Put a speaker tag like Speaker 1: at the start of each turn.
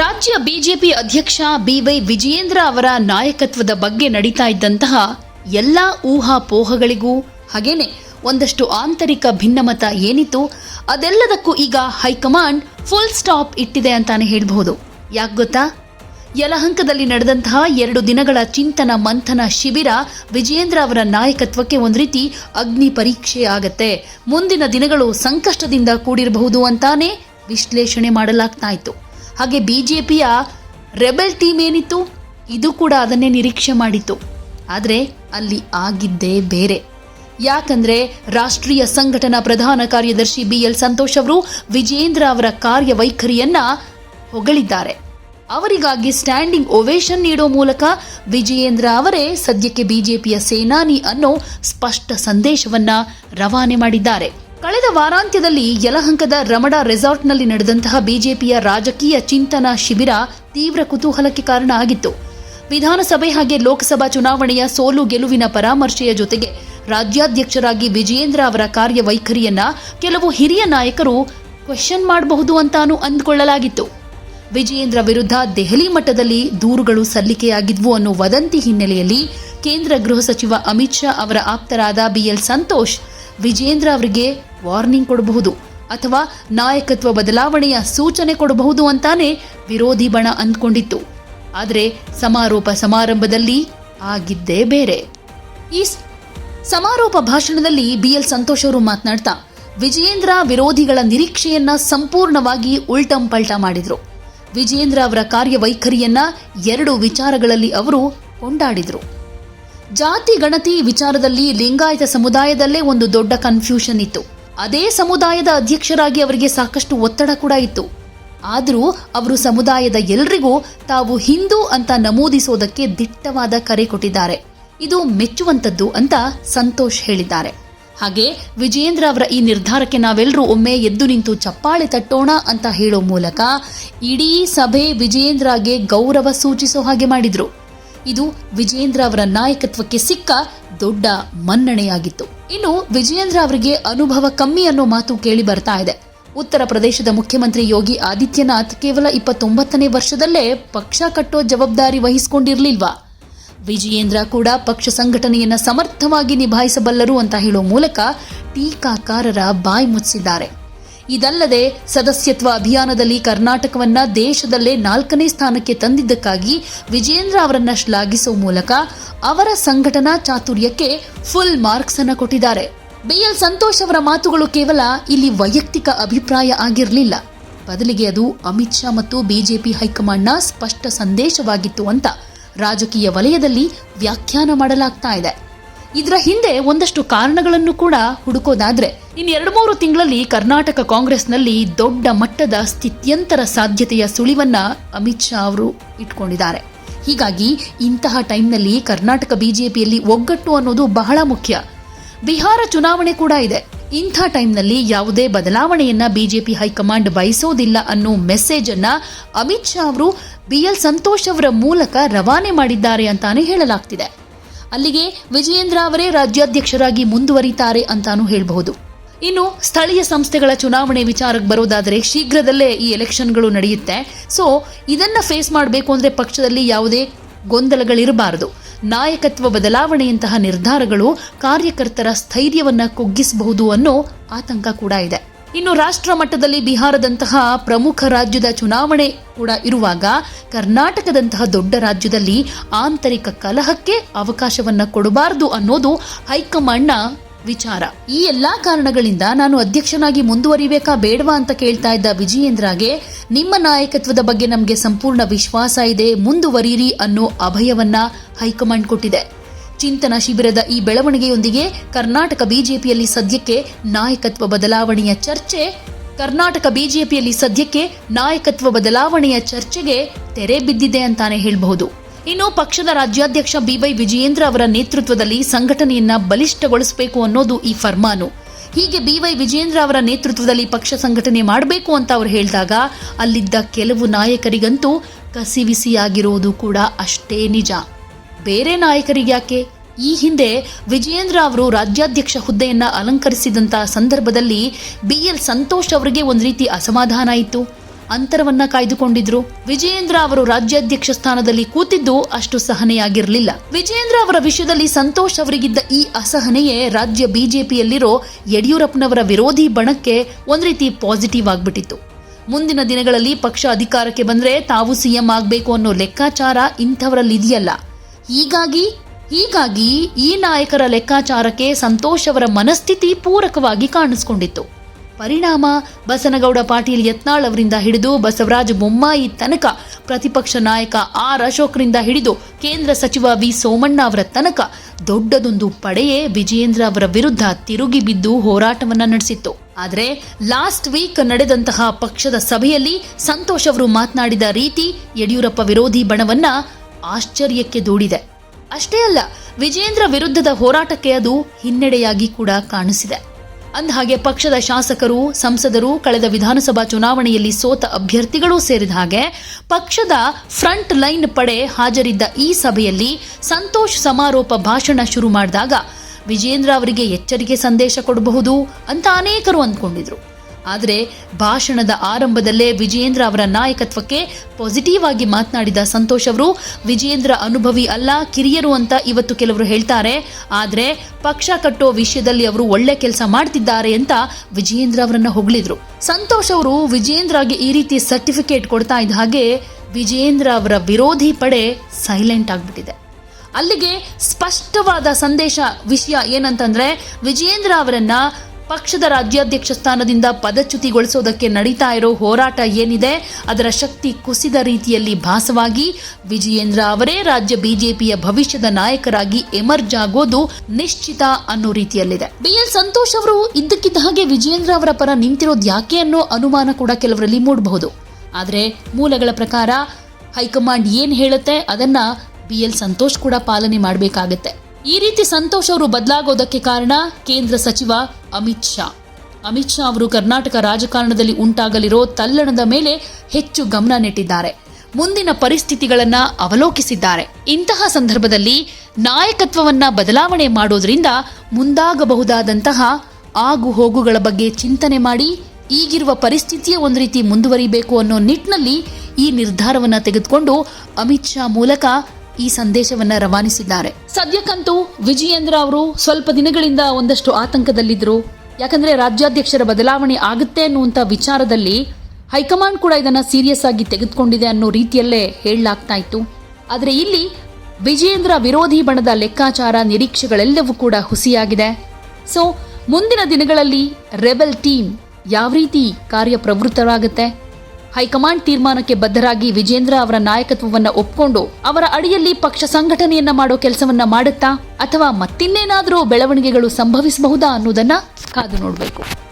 Speaker 1: ರಾಜ್ಯ ಬಿಜೆಪಿ ಅಧ್ಯಕ್ಷ ಬಿವೈ ವಿಜಯೇಂದ್ರ ಅವರ ನಾಯಕತ್ವದ ಬಗ್ಗೆ ನಡೀತಾ ಇದ್ದಂತಹ ಎಲ್ಲ ಊಹಾಪೋಹಗಳಿಗೂ ಹಾಗೇನೆ ಒಂದಷ್ಟು ಆಂತರಿಕ ಭಿನ್ನಮತ ಏನಿತ್ತು ಅದೆಲ್ಲದಕ್ಕೂ ಈಗ ಹೈಕಮಾಂಡ್ ಫುಲ್ ಸ್ಟಾಪ್ ಇಟ್ಟಿದೆ ಅಂತಾನೆ ಹೇಳಬಹುದು. ಯಾಕೆ ಗೊತ್ತಾ? ಯಲಹಂಕದಲ್ಲಿ ನಡೆದಂತಹ ಎರಡು ದಿನಗಳ ಚಿಂತನ ಮಂಥನ ಶಿಬಿರ ವಿಜಯೇಂದ್ರ ಅವರ ನಾಯಕತ್ವಕ್ಕೆ ಒಂದು ರೀತಿ ಅಗ್ನಿ ಪರೀಕ್ಷೆ ಆಗತ್ತೆ. ಮುಂದಿನ ದಿನಗಳು ಸಂಕಷ್ಟದಿಂದ ಕೂಡಿರಬಹುದು ಅಂತಾನೆ ವಿಶ್ಲೇಷಣೆ ಮಾಡಲಾಗ್ತಾ ಇತ್ತು. ಹಾಗೆ ಬಿಜೆಪಿಯ ರೆಬೆಲ್ ಟೀಮ್ ಏನಿತ್ತು? ಇದು ಕೂಡ ಅದನ್ನೇ ನಿರೀಕ್ಷೆ ಮಾಡಿತ್ತು. ಆದರೆ ಅಲ್ಲಿ ಆಗಿದ್ದೇ ಬೇರೆ. ಯಾಕಂದ್ರೆ ರಾಷ್ಟ್ರೀಯ ಸಂಘಟನಾ ಪ್ರಧಾನ ಕಾರ್ಯದರ್ಶಿ ಬಿ ಎಲ್ ಸಂತೋಷ್ ಅವರು ವಿಜೇಂದ್ರ ಅವರ ಕಾರ್ಯವೈಖರಿಯನ್ನ ಹೊಗಳಿದ್ದಾರೆ. ಅವರಿಗಾಗಿ ಸ್ಟ್ಯಾಂಡಿಂಗ್ ಓವೇಶನ್ ನೀಡೋ ಮೂಲಕ ವಿಜಯೇಂದ್ರ ಅವರೇ ಸದ್ಯಕ್ಕೆ ಬಿಜೆಪಿಯ ಸೇನಾನಿ ಅನ್ನೋ ಸ್ಪಷ್ಟ ಸಂದೇಶವನ್ನ ರವಾನೆ ಮಾಡಿದ್ದಾರೆ. ಕಳೆದ ವಾರಾಂತ್ಯದಲ್ಲಿ ಯಲಹಂಕದ ರಮಡಾ ರೆಸಾರ್ಟ್ನಲ್ಲಿ ನಡೆದಂತಹ ಬಿಜೆಪಿಯ ರಾಜಕೀಯ ಚಿಂತನ ಶಿಬಿರ ತೀವ್ರ ಕುತೂಹಲಕ್ಕೆ ಕಾರಣ ಆಗಿತ್ತು. ವಿಧಾನಸಭೆ ಹಾಗೆ ಲೋಕಸಭಾ ಚುನಾವಣೆಯ ಸೋಲು ಗೆಲುವಿನ ಪರಾಮರ್ಶೆಯ ಜೊತೆಗೆ ರಾಜ್ಯಾಧ್ಯಕ್ಷರಾಗಿ ವಿಜಯೇಂದ್ರ ಅವರ ಕಾರ್ಯವೈಖರಿಯನ್ನ ಕೆಲವು ಹಿರಿಯ ನಾಯಕರು ಕ್ವೆಶನ್ ಮಾಡಬಹುದು ಅಂತಾನೂ ಅಂದ್ಕೊಳ್ಳಲಾಗಿತ್ತು. ವಿಜಯೇಂದ್ರ ವಿರುದ್ಧ ದೆಹಲಿ ಮಟ್ಟದಲ್ಲಿ ದೂರುಗಳು ಸಲ್ಲಿಕೆಯಾಗಿದ್ವು ಅನ್ನೋ ವದಂತಿ ಹಿನ್ನೆಲೆಯಲ್ಲಿ ಕೇಂದ್ರ ಗೃಹ ಸಚಿವ ಅಮಿತ್ ಶಾ ಅವರ ಆಪ್ತರಾದ ಬಿಎಲ್ ಸಂತೋಷ್ ವಿಜಯೇಂದ್ರ ಅವರಿಗೆ ವಾರ್ನಿಂಗ್ ಕೊಡಬಹುದು ಅಥವಾ ನಾಯಕತ್ವ ಬದಲಾವಣೆಯ ಸೂಚನೆ ಕೊಡಬಹುದು ಅಂತಾನೆ ವಿರೋಧಿ ಬಣ ಅಂದ್ಕೊಂಡಿತ್ತು. ಆದರೆ ಸಮಾರೋಪ ಸಮಾರಂಭದಲ್ಲಿ ಆಗಿದ್ದೇ ಬೇರೆ. ಈ ಸಮಾರೋಪ ಭಾಷಣದಲ್ಲಿ ಬಿಎಲ್ ಸಂತೋಷ್ ಅವರು ಮಾತನಾಡ್ತಾ ವಿಜಯೇಂದ್ರ ವಿರೋಧಿಗಳ ನಿರೀಕ್ಷೆಯನ್ನ ಸಂಪೂರ್ಣವಾಗಿ ಉಲ್ಟಂ ಉಲ್ಟಂಪಲ್ಟ ಮಾಡಿದ್ರು. ವಿಜಯೇಂದ್ರ ಅವರ ಕಾರ್ಯವೈಖರಿಯನ್ನ ಎರಡು ವಿಚಾರಗಳಲ್ಲಿ ಅವರು ಕೊಂಡಾಡಿದ್ರು. ಜಾತಿ ಗಣತಿ ವಿಚಾರದಲ್ಲಿ ಲಿಂಗಾಯತ ಸಮುದಾಯದಲ್ಲೇ ಒಂದು ದೊಡ್ಡ ಕನ್ಫ್ಯೂಷನ್ ಇತ್ತು. ಅದೇ ಸಮುದಾಯದ ಅಧ್ಯಕ್ಷರಾಗಿ ಅವರಿಗೆ ಸಾಕಷ್ಟು ಒತ್ತಡ ಕೂಡ ಇತ್ತು. ಆದರೂ ಅವರು ಸಮುದಾಯದ ಎಲ್ರಿಗೂ ತಾವು ಹಿಂದೂ ಅಂತ ನಮೂದಿಸೋದಕ್ಕೆ ದಿಟ್ಟವಾದ ಕರೆ ಕೊಟ್ಟಿದ್ದಾರೆ. ಇದು ಮೆಚ್ಚುವಂತದ್ದು ಅಂತ ಸಂತೋಷ್ ಹೇಳಿದ್ದಾರೆ. ಹಾಗೆ ವಿಜಯೇಂದ್ರ ಅವರ ಈ ನಿರ್ಧಾರಕ್ಕೆ ನಾವೆಲ್ಲರೂ ಒಮ್ಮೆ ಎದ್ದು ನಿಂತು ಚಪ್ಪಾಳೆ ತಟ್ಟೋಣ ಅಂತ ಹೇಳೋ ಮೂಲಕ ಇಡೀ ಸಭೆ ವಿಜಯೇಂದ್ರಗೆ ಗೌರವ ಸೂಚಿಸೋ ಹಾಗೆ ಮಾಡಿದ್ರು. ಇದು ವಿಜೇಂದ್ರ ಅವರ ನಾಯಕತ್ವಕ್ಕೆ ಸಿಕ್ಕ ದೊಡ್ಡ ಮನ್ನಣೆಯಾಗಿತ್ತು. ಇನ್ನು ವಿಜಯೇಂದ್ರ ಅವರಿಗೆ ಅನುಭವ ಕಮ್ಮಿ ಅನ್ನೋ ಮಾತು ಕೇಳಿ ಬರ್ತಾ ಇದೆ. ಉತ್ತರ ಪ್ರದೇಶದ ಮುಖ್ಯಮಂತ್ರಿ ಯೋಗಿ ಆದಿತ್ಯನಾಥ್ ಕೇವಲ ಇಪ್ಪತ್ತೊಂಬತ್ತನೇ ವರ್ಷದಲ್ಲೇ ಪಕ್ಷ ಕಟ್ಟೋ ಜವಾಬ್ದಾರಿ ವಹಿಸಿಕೊಂಡಿರಲಿಲ್ವಾ? ವಿಜಯೇಂದ್ರ ಕೂಡ ಪಕ್ಷ ಸಂಘಟನೆಯನ್ನ ಸಮರ್ಥವಾಗಿ ನಿಭಾಯಿಸಬಲ್ಲರು ಅಂತ ಹೇಳೋ ಮೂಲಕ ಟೀಕಾಕಾರರ ಬಾಯಿ ಮುಚ್ಚಿದ್ದಾರೆ. ಇದಲ್ಲದೆ ಸದಸ್ಯತ್ವ ಅಭಿಯಾನದಲ್ಲಿ ಕರ್ನಾಟಕವನ್ನ ದೇಶದಲ್ಲೇ ನಾಲ್ಕನೇ ಸ್ಥಾನಕ್ಕೆ ತಂದಿದ್ದಕ್ಕಾಗಿ ವಿಜೇಂದ್ರ ಅವರನ್ನ ಶ್ಲಾಘಿಸುವ ಮೂಲಕ ಅವರ ಸಂಘಟನಾ ಚಾತುರ್ಯಕ್ಕೆ ಫುಲ್ ಮಾರ್ಕ್ಸ್ ಅನ್ನು ಕೊಟ್ಟಿದ್ದಾರೆ. ಬಿಎಲ್ ಸಂತೋಷ್ ಅವರ ಮಾತುಗಳು ಕೇವಲ ಇಲ್ಲಿ ವೈಯಕ್ತಿಕ ಅಭಿಪ್ರಾಯ ಆಗಿರಲಿಲ್ಲ. ಬದಲಿಗೆ ಅದು ಅಮಿತ್ ಶಾ ಮತ್ತು ಬಿಜೆಪಿ ಹೈಕಮಾಂಡ್ನ ಸ್ಪಷ್ಟ ಸಂದೇಶವಾಗಿತ್ತು ಅಂತ ರಾಜಕೀಯ ವಲಯದಲ್ಲಿ ವ್ಯಾಖ್ಯಾನ ಮಾಡಲಾಗ್ತಾ ಇದೆ. ಇದರ ಹಿಂದೆ ಒಂದಷ್ಟು ಕಾರಣಗಳನ್ನು ಕೂಡ ಹುಡುಕೋದಾದ್ರೆ ಇನ್ನೆರಡು ಮೂರು ತಿಂಗಳಲ್ಲಿ ಕರ್ನಾಟಕ ಕಾಂಗ್ರೆಸ್ನಲ್ಲಿ ದೊಡ್ಡ ಮಟ್ಟದ ಸ್ಥಿತ್ಯಂತರ ಸಾಧ್ಯತೆಯ ಸುಳಿವನ್ನ ಅಮಿತ್ ಶಾ ಅವರು ಇಟ್ಕೊಂಡಿದ್ದಾರೆ. ಹೀಗಾಗಿ ಇಂತಹ ಟೈಮ್ನಲ್ಲಿ ಕರ್ನಾಟಕ ಬಿಜೆಪಿಯಲ್ಲಿ ಒಗ್ಗಟ್ಟು ಅನ್ನೋದು ಬಹಳ ಮುಖ್ಯ. ಬಿಹಾರ ಚುನಾವಣೆ ಕೂಡ ಇದೆ. ಇಂಥ ಟೈಮ್ನಲ್ಲಿ ಯಾವುದೇ ಬದಲಾವಣೆಯನ್ನ ಬಿಜೆಪಿ ಹೈಕಮಾಂಡ್ ಬಯಸೋದಿಲ್ಲ ಅನ್ನೋ ಮೆಸೇಜ್ ಅನ್ನ ಅಮಿತ್ ಶಾ ಅವರು ಬಿಎಲ್ ಸಂತೋಷ್ ಅವರ ಮೂಲಕ ರವಾನೆ ಮಾಡಿದ್ದಾರೆ ಅಂತಾನೆ ಹೇಳಲಾಗ್ತಿದೆ. ಅಲ್ಲಿಗೆ ವಿಜಯೇಂದ್ರ ಅವರೇ ರಾಜ್ಯಾಧ್ಯಕ್ಷರಾಗಿ ಮುಂದುವರಿತಾರೆ ಅಂತಾನೂ ಹೇಳಬಹುದು. ಇನ್ನು ಸ್ಥಳೀಯ ಸಂಸ್ಥೆಗಳ ಚುನಾವಣೆ ವಿಚಾರಕ್ಕೆ ಬರೋದಾದರೆ ಶೀಘ್ರದಲ್ಲೇ ಈ ಎಲೆಕ್ಷನ್ಗಳು ನಡೆಯುತ್ತೆ. ಸೊ, ಇದನ್ನು ಫೇಸ್ ಮಾಡಬೇಕು ಅಂದರೆ ಪಕ್ಷದಲ್ಲಿ ಯಾವುದೇ ಗೊಂದಲಗಳಿರಬಾರದು. ನಾಯಕತ್ವ ಬದಲಾವಣೆಯಂತಹ ನಿರ್ಧಾರಗಳು ಕಾರ್ಯಕರ್ತರ ಸ್ಥೈರ್ಯವನ್ನು ಕುಗ್ಗಿಸಬಹುದು ಅನ್ನೋ ಆತಂಕ ಕೂಡ ಇದೆ. ಇನ್ನು ರಾಷ್ಟ್ರ ಮಟ್ಟದಲ್ಲಿ ಬಿಹಾರದಂತಹ ಪ್ರಮುಖ ರಾಜ್ಯದ ಚುನಾವಣೆ ಕೂಡ ಇರುವಾಗ ಕರ್ನಾಟಕದಂತಹ ದೊಡ್ಡ ರಾಜ್ಯದಲ್ಲಿ ಆಂತರಿಕ ಕಲಹಕ್ಕೆ ಅವಕಾಶವನ್ನ ಕೊಡಬಾರದು ಅನ್ನೋದು ಹೈಕಮಾಂಡ್ನ ವಿಚಾರ. ಈ ಎಲ್ಲಾ ಕಾರಣಗಳಿಂದ ನಾನು ಅಧ್ಯಕ್ಷನಾಗಿ ಮುಂದುವರಿಬೇಕಾ ಬೇಡವಾ ಅಂತ ಕೇಳ್ತಾ ಇದ್ದ ವಿಜಯೇಂದ್ರಗೆ, ನಿಮ್ಮ ನಾಯಕತ್ವದ ಬಗ್ಗೆ ನಮಗೆ ಸಂಪೂರ್ಣ ವಿಶ್ವಾಸ ಇದೆ ಮುಂದುವರಿಯಿರಿ ಅನ್ನೋ ಅಭಯವನ್ನ ಹೈಕಮಾಂಡ್ ಕೊಟ್ಟಿದೆ. ಚಿಂತನ ಶಿಬಿರದ ಈ ಬೆಳವಣಿಗೆಯೊಂದಿಗೆ ಕರ್ನಾಟಕ ಬಿಜೆಪಿಯಲ್ಲಿ ಸದ್ಯಕ್ಕೆ ನಾಯಕತ್ವ ಬದಲಾವಣೆಯ ಚರ್ಚೆ, ಕರ್ನಾಟಕ ಬಿಜೆಪಿಯಲ್ಲಿ ಸದ್ಯಕ್ಕೆ ನಾಯಕತ್ವ ಬದಲಾವಣೆಯ ಚರ್ಚೆಗೆ ತೆರೆ ಬಿದ್ದಿದೆ ಅಂತಾನೆ ಹೇಳಬಹುದು. ಇನ್ನು ಪಕ್ಷದ ರಾಜ್ಯಾಧ್ಯಕ್ಷ ಬಿವೈ ವಿಜಯೇಂದ್ರ ಅವರ ನೇತೃತ್ವದಲ್ಲಿ ಸಂಘಟನೆಯನ್ನ ಬಲಿಷ್ಠಗೊಳಿಸಬೇಕು ಅನ್ನೋದು ಈ ಫರ್ಮಾನು. ಹೀಗೆ ಬಿವೈ ವಿಜಯೇಂದ್ರ ಅವರ ನೇತೃತ್ವದಲ್ಲಿ ಪಕ್ಷ ಸಂಘಟನೆ ಮಾಡಬೇಕು ಅಂತ ಅವರು ಹೇಳಿದಾಗ ಅಲ್ಲಿದ್ದ ಕೆಲವು ನಾಯಕರಿಗಂತೂ ಕಸಿವಿಸಿಯಾಗಿರೋದು ಕೂಡ ಅಷ್ಟೇ ನಿಜ. ಬೇರೆ ನಾಯಕರಿಗೆ ಯಾಕೆ? ಈ ಹಿಂದೆ ವಿಜಯೇಂದ್ರ ಅವರು ರಾಜ್ಯಾಧ್ಯಕ್ಷ ಹುದ್ದೆಯನ್ನ ಅಲಂಕರಿಸಿದಂತಹ ಸಂದರ್ಭದಲ್ಲಿ ಬಿಎಲ್ ಸಂತೋಷ್ ಅವರಿಗೆ ಒಂದು ರೀತಿ ಅಸಮಾಧಾನ ಇತ್ತು. ಅಂತರವನ್ನ ಕಾಯ್ದುಕೊಂಡಿದ್ರು. ವಿಜಯೇಂದ್ರ ಅವರು ರಾಜ್ಯಾಧ್ಯಕ್ಷ ಸ್ಥಾನದಲ್ಲಿ ಕೂತಿದ್ದು ಅಷ್ಟು ಸಹನೆಯಾಗಿರಲಿಲ್ಲ. ವಿಜಯೇಂದ್ರ ಅವರ ವಿಷಯದಲ್ಲಿ ಸಂತೋಷ್ ಅವರಿಗಿದ್ದ ಈ ಅಸಹನೆಯೇ ರಾಜ್ಯ ಬಿಜೆಪಿಯಲ್ಲಿರೋ ಯಡಿಯೂರಪ್ಪನವರ ವಿರೋಧಿ ಬಣಕ್ಕೆ ಒಂದು ರೀತಿ ಪಾಸಿಟಿವ್ ಆಗ್ಬಿಟ್ಟಿತ್ತು. ಮುಂದಿನ ದಿನಗಳಲ್ಲಿ ಪಕ್ಷ ಅಧಿಕಾರಕ್ಕೆ ಬಂದ್ರೆ ತಾವು ಸಿಎಂ ಆಗಬೇಕು ಅನ್ನೋ ಲೆಕ್ಕಾಚಾರ ಇಂಥವರಲ್ಲಿ ಇದೆಯಲ್ಲ ಹೀಗಾಗಿ ಹೀಗಾಗಿ ಈ ನಾಯಕರ ಲೆಕ್ಕಾಚಾರಕ್ಕೆ ಸಂತೋಷ್ ಅವರ ಮನಸ್ಥಿತಿ ಪೂರಕವಾಗಿ ಕಾಣಿಸಿಕೊಂಡಿತ್ತು. ಪರಿಣಾಮ, ಬಸನಗೌಡ ಪಾಟೀಲ್ ಯತ್ನಾಳ್ ಅವರಿಂದ ಹಿಡಿದು ಬಸವರಾಜ ಬೊಮ್ಮಾಯಿ ತನಕ ಪ್ರತಿಪಕ್ಷ ನಾಯಕ ಆರ್ ಅಶೋಕ್ರಿಂದ ಹಿಡಿದು ಕೇಂದ್ರ ಸಚಿವ ವಿ ಸೋಮಣ್ಣ ಅವರ ತನಕ ದೊಡ್ಡದೊಂದು ಪಡೆಯೇ ವಿಜಯೇಂದ್ರ ಅವರ ವಿರುದ್ಧ ತಿರುಗಿ ಬಿದ್ದು ಹೋರಾಟವನ್ನ ನಡೆಸಿತ್ತು. ಆದರೆ ಲಾಸ್ಟ್ ವೀಕ್ ನಡೆದಂತಹ ಪಕ್ಷದ ಸಭೆಯಲ್ಲಿ ಸಂತೋಷ್ ಅವರು ಮಾತನಾಡಿದ ರೀತಿ ಯಡಿಯೂರಪ್ಪ ವಿರೋಧಿ ಬಣವನ್ನ ಆಶ್ಚರ್ಯಕ್ಕೆ ದೂಡಿದೆ. ಅಷ್ಟೇ ಅಲ್ಲ ವಿಜೇಂದ್ರ ವಿರುದ್ಧದ ಹೋರಾಟಕ್ಕೆ ಅದು ಹಿನ್ನಡೆಯಾಗಿ ಕೂಡ ಕಾಣಿಸಿದೆ. ಅಂದಹಾಗೆ ಪಕ್ಷದ ಶಾಸಕರು, ಸಂಸದರು, ಕಳೆದ ವಿಧಾನಸಭಾ ಚುನಾವಣೆಯಲ್ಲಿ ಸೋತ ಅಭ್ಯರ್ಥಿಗಳೂ ಸೇರಿದ ಹಾಗೆ ಪಕ್ಷದ ಫ್ರಂಟ್ ಲೈನ್ ಪಡೆ ಹಾಜರಿದ್ದ ಈ ಸಭೆಯಲ್ಲಿ ಸಂತೋಷ್ ಸಮಾರೋಪ ಭಾಷಣ ಶುರು ಮಾಡಿದಾಗ ವಿಜೇಂದ್ರ ಅವರಿಗೆ ಎಚ್ಚರಿಕೆ ಸಂದೇಶ ಕೊಡಬಹುದು ಅಂತ ಅನೇಕರು ಅಂದ್ಕೊಂಡಿದ್ರು. ಆದರೆ ಭಾಷಣದ ಆರಂಭದಲ್ಲೇ ವಿಜಯೇಂದ್ರ ಅವರ ನಾಯಕತ್ವಕ್ಕೆ ಪಾಸಿಟಿವ್ ಆಗಿ ಮಾತನಾಡಿದ ಸಂತೋಷ್ ಅವರು, ವಿಜಯೇಂದ್ರ ಅನುಭವಿ ಅಲ್ಲ, ಕಿರಿಯರು ಅಂತ ಇವತ್ತು ಕೆಲವರು ಹೇಳ್ತಾರೆ. ಆದರೆ ಪಕ್ಷ ಕಟ್ಟೋ ವಿಷಯದಲ್ಲಿ ಅವರು ಒಳ್ಳೆ ಕೆಲಸ ಮಾಡ್ತಿದ್ದಾರೆ ಅಂತ ವಿಜಯೇಂದ್ರ ಅವರನ್ನ ಹೊಗಳಿದ್ರು. ಸಂತೋಷ್ ಅವರು ವಿಜಯೇಂದ್ರಗೆ ಈ ರೀತಿ ಸರ್ಟಿಫಿಕೇಟ್ ಕೊಡ್ತಾ ಇದ್ದ ಹಾಗೆ ವಿಜಯೇಂದ್ರ ಅವರ ವಿರೋಧಿ ಪಡೆ ಸೈಲೆಂಟ್ ಆಗಿಬಿಟ್ಟಿದೆ. ಅಲ್ಲಿಗೆ ಸ್ಪಷ್ಟವಾದ ಸಂದೇಶ ವಿಷಯ ಏನಂತಂದ್ರೆ ವಿಜಯೇಂದ್ರ ಅವರನ್ನ ಪಕ್ಷದ ರಾಜ್ಯಾಧ್ಯಕ್ಷ ಸ್ಥಾನದಿಂದ ಪದಚ್ಯುತಿಗೊಳಿಸೋದಕ್ಕೆ ನಡೀತಾ ಇರೋ ಹೋರಾಟ ಏನಿದೆ, ಅದರ ಶಕ್ತಿ ಕುಸಿದ ರೀತಿಯಲ್ಲಿ ಭಾಸವಾಗಿ ವಿಜಯೇಂದ್ರ ಅವರೇ ರಾಜ್ಯ ಬಿಜೆಪಿಯ ಭವಿಷ್ಯದ ನಾಯಕರಾಗಿ ಎಮರ್ಜ್ ಆಗೋದು ನಿಶ್ಚಿತ ಅನ್ನೋ ರೀತಿಯಲ್ಲಿದೆ. ಬಿ ಎಲ್ ಸಂತೋಷ್ ಅವರು ಇದ್ದಕ್ಕಿದ್ದ ಹಾಗೆ ವಿಜಯೇಂದ್ರ ಅವರ ಪರ ನಿಂತಿರೋದು ಯಾಕೆ ಅನ್ನೋ ಅನುಮಾನ ಕೂಡ ಕೆಲವರಲ್ಲಿ ಮೂಡಬಹುದು. ಆದರೆ ಮೂಲಗಳ ಪ್ರಕಾರ ಹೈಕಮಾಂಡ್ ಏನು ಹೇಳುತ್ತೆ ಅದನ್ನ ಬಿ ಎಲ್ ಸಂತೋಷ್ ಕೂಡ ಪಾಲನೆ ಮಾಡಬೇಕಾಗತ್ತೆ. ಈ ರೀತಿ ಸಂತೋಷ್ ಅವರು ಬದಲಾಗೋದಕ್ಕೆ ಕಾರಣ ಕೇಂದ್ರ ಸಚಿವ ಅಮಿತ್ ಶಾ. ಅಮಿತ್ ಶಾ ಅವರು ಕರ್ನಾಟಕ ರಾಜಕಾರಣದಲ್ಲಿ ಉಂಟಾಗಲಿರೋ ತಲ್ಲಣದ ಮೇಲೆ ಹೆಚ್ಚು ಗಮನ ನೆಟ್ಟಿದ್ದಾರೆ. ಮುಂದಿನ ಪರಿಸ್ಥಿತಿಗಳನ್ನ ಅವಲೋಕಿಸಿದ್ದಾರೆ. ಇಂತಹ ಸಂದರ್ಭದಲ್ಲಿ ನಾಯಕತ್ವವನ್ನ ಬದಲಾವಣೆ ಮಾಡೋದ್ರಿಂದ ಮುಂದಾಗಬಹುದಾದಂತಹ ಆಗು ಹೋಗುಗಳ ಬಗ್ಗೆ ಚಿಂತನೆ ಮಾಡಿ ಈಗಿರುವ ಪರಿಸ್ಥಿತಿಯೇ ಒಂದು ರೀತಿ ಮುಂದುವರಿಬೇಕು ಅನ್ನೋ ನಿಟ್ಟಿನಲ್ಲಿ ಈ ನಿರ್ಧಾರವನ್ನ ತೆಗೆದುಕೊಂಡು ಅಮಿತ್ ಶಾ ಮೂಲಕ ಈ ಸಂದೇಶವನ್ನ ರವಾನಿಸಿದ್ದಾರೆ. ಸದ್ಯಕ್ಕಂತೂ ವಿಜಯೇಂದ್ರ ಅವರು ಸ್ವಲ್ಪ ದಿನಗಳಿಂದ ಒಂದಷ್ಟು ಆತಂಕದಲ್ಲಿದ್ದರು. ಯಾಕಂದ್ರೆ ರಾಜ್ಯಾಧ್ಯಕ್ಷರ ಬದಲಾವಣೆ ಆಗುತ್ತೆ ಅನ್ನುವಂಥ ವಿಚಾರದಲ್ಲಿ ಹೈಕಮಾಂಡ್ ಕೂಡ ಇದನ್ನ ಸೀರಿಯಸ್ ಆಗಿ ತೆಗೆದುಕೊಂಡಿದೆ ಅನ್ನೋ ರೀತಿಯಲ್ಲೇ ಹೇಳಲಾಗ್ತಾ ಇತ್ತು. ಆದರೆ ಇಲ್ಲಿ ವಿಜಯೇಂದ್ರ ವಿರೋಧಿ ಬಣದ ಲೆಕ್ಕಾಚಾರ ನಿರೀಕ್ಷೆಗಳೆಲ್ಲವೂ ಕೂಡ ಹುಸಿಯಾಗಿದೆ. ಸೊ ಮುಂದಿನ ದಿನಗಳಲ್ಲಿ ರೆಬೆಲ್ ಟೀಮ್ ಯಾವ ರೀತಿ ಕಾರ್ಯಪ್ರವೃತ್ತರಾಗುತ್ತೆ? ಹೈಕಮಾಂಡ್ ತೀರ್ಮಾನಕ್ಕೆ ಬದ್ಧರಾಗಿ ವಿಜೇಂದ್ರ ಅವರ ನಾಯಕತ್ವವನ್ನು ಒಪ್ಪಿಕೊಂಡು ಅವರ ಅಡಿಯಲ್ಲಿ ಪಕ್ಷ ಸಂಘಟನೆಯನ್ನ ಮಾಡೋ ಕೆಲಸವನ್ನ ಮಾಡುತ್ತಾ ಅಥವಾ ಮತ್ತಿನ್ನೇನಾದರೂ ಬೆಳವಣಿಗೆಗಳು ಸಂಭವಿಸಬಹುದಾ ಅನ್ನೋದನ್ನ ಕಾದು ನೋಡಬೇಕು.